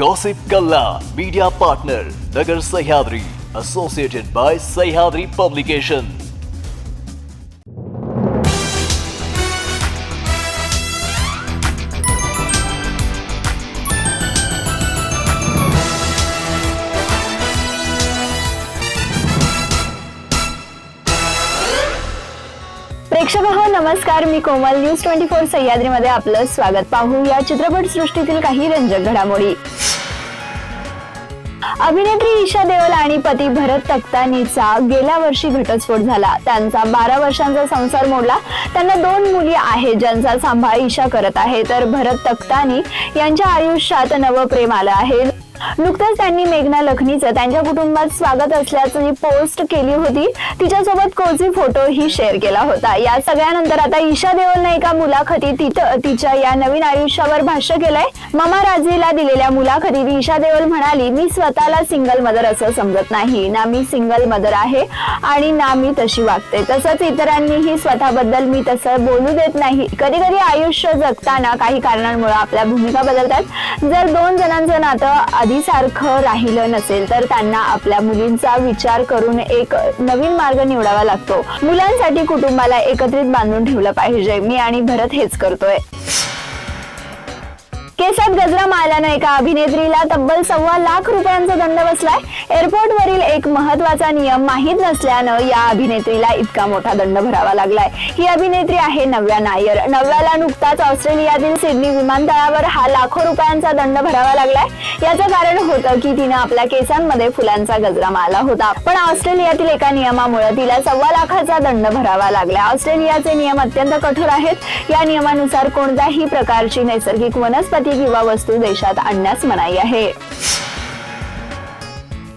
Gossip Kalla, media partner, Nagar Sahyadri, associated by Sahyadri Publication. प्रेक्षक हो नमस्कार मी कोमल न्यूज ट्वेंटी फोर सह्याद्रीमध्ये आपलं स्वागत पाहू या चित्रपट सृष्टीतील काही रंजक घडामोडी अभिनेत्री ईशा देओल आणि पती भरत तख्तानीचा गेल्या वर्षी घटस्फोट झाला. त्यांचा बारा वर्षांचा संसार मोडला. त्यांना दोन मुली आहेत ज्यांचा सांभाळ ईशा करत आहे. तर भरत तख्तानी यांच्या आयुष्यात नवं प्रेम आलं आहे. नुकतंच त्यांनी मेघना लखनीचं त्यांच्या कुटुंबात स्वागत असल्याचं पोस्ट केली होती. तिच्यासोबत कोझी फोटो ही शेअर केला होता. या सगळ्यानंतर आता ईशा देओलने एका मुलाखतीत तिथं तिच्या या नवीन आयुष्यावर भाष्य केलंय. ममा राजीला दिलेल्या मुलाखतीत ईशा देओल म्हणाली मी स्वतःला सिंगल मदर असं समजत नाही. ना मी सिंगल मदर आहे आणि ना मी तशी वागते. तसंच इतरांनीही स्वतःबद्दल मी तसं बोलू देत नाही. कधी कधी आयुष्य जगताना काही कारणांमुळे आपल्या भूमिका बदलतात. जर दोन जणांचं नातं आधीसारखं राहिलं नसेल तर त्यांना आपल्या मुलींचा विचार करून एक नवीन मार्ग निवडावा लागतो. मुलांसाठी कुटुंबाला एकत्रित बांधून ठेवलं पाहिजे. मी आणि भरत हेच करतोय. केसात गजरा मारल्यानं एका अभिनेत्रीला तब्बल सव्वा लाख रुपयांचा दंड बसलाय. एअरपोर्ट वरील एक महत्त्वाचा नियम माहीत नसल्यानं या अभिनेत्रीला इतका मोठा दंड भरावा लागलाय. ही अभिनेत्री आहे नव्या नायर. नव्याला नुकताच ऑस्ट्रेलियातील सिडनी विमानतळावर हा लाखो रुपयांचा दंड भरावा लागलाय. याचं कारण होतं की तिनं आपल्या केसांमध्ये फुलांचा गजरा मारला होता. पण ऑस्ट्रेलियातील एका नियमामुळे तिला सव्वा लाखाचा दंड भरावा लागला ऑस्ट्रेलियाचे नियम अत्यंत कठोर आहेत. या नियमानुसार कोणत्याही प्रकारची नैसर्गिक वनस्पती किंवा वस्तू देशात आणण्यास मनाई आहे.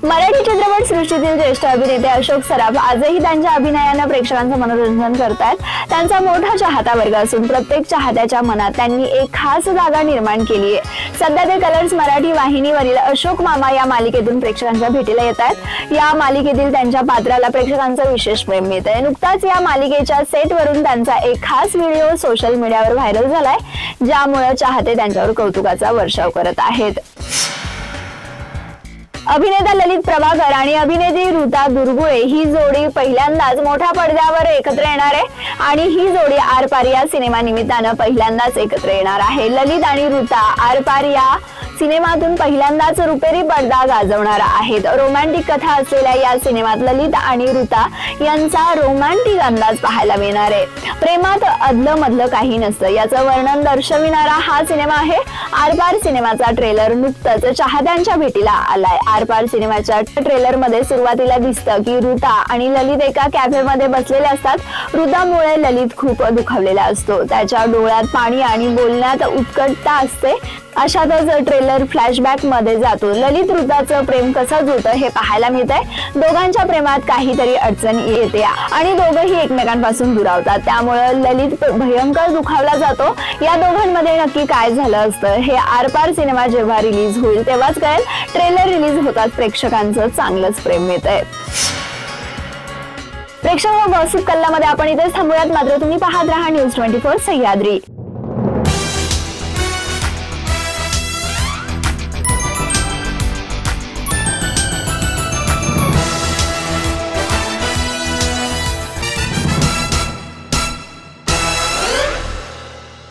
मराठी चित्रपट सृष्टीतील ज्येष्ठ अभिनेते अशोक सराफ आजही त्यांच्या अभिनयानं प्रेक्षकांचं मनोरंजन करतात त्यांचा मोठा चाहता वर्ग असून प्रत्येक चाहत्याच्या मनात त्यांनी एक खास जागा निर्माण केली आहे. सध्या ते कलर्स मराठी वाहिनीवरील अशोक मामा या मालिकेतून प्रेक्षकांच्या भेटीला येतात या मालिकेतील त्यांच्या पात्राला प्रेक्षकांचं विशेष प्रेम मिळत आहे नुकताच या मालिकेच्या सेटवरून त्यांचा एक खास व्हिडिओ सोशल मीडियावर व्हायरल झालाय ज्यामुळे चाहते त्यांच्यावर कौतुकाचा वर्षाव करत आहेत. अभिनेता ललित प्रभाकर आणि अभिनेत्री ऋता दुर्गुळे ही जोडी पहिल्यांदाच मोठ्या पडद्यावर एकत्र येणार आहे. आणि ही जोडी आरपार या सिनेमा निमित्तानं पहिल्यांदाच एकत्र येणार आहे. ललित आणि ऋता आरपार या सिनेमातून पहिल्यांदाच रुपेरी पडदा गाजवणार आहेत. रोमॅन्टिक कथा असलेल्या या सिनेमात ललित आणि ऋता यांचा रोमॅन्टिक अंदाज पाहायला मिळणार आहे. प्रेमात अदलं मधलं काही नसतं. याचं वर्णन दर्शविणारा हा सिनेमा आहे. आरपार सिनेमाचा ट्रेलर नुकतंच चाहत्यांच्या भेटीला आलाय. आरपार सिनेमाच्या ट्रेलरमध्ये सुरुवातीला दिसतं की ऋता आणि ललित एका कॅफेमध्ये बसलेले असतात. ऋतामुळे ललित खूप दुखावलेला असतो. त्याच्या डोळ्यात पाणी आणि बोलण्यात उत्कटता असते. अशातच ट्रेलर फ्लॅशबॅकमध्ये जातो. ललित ऋताचं प्रेम कसं जुळतं हे पाहायला मिळतंय. दोघांच्या प्रेमात काहीतरी अडचण येते आणि दोघंही एकमेकांपासून दुरावतात. त्यामुळे ललित भयंकर दुखावला जातो. या दोघांमध्ये नक्की काय झालं असतं हे आरपार सिनेमा जेव्हा रिलीज होईल तेव्हाच कळेल. ट्रेलर रिलीज होतात प्रेक्षकांचं चांगलंच प्रेम मिळतंय. प्रेक्षक गॉसिप कल्लामध्ये आपण इथेच थांबूयात. मात्र तुम्ही पाहत राहा न्यूज ट्वेंटी फोर सह्याद्री.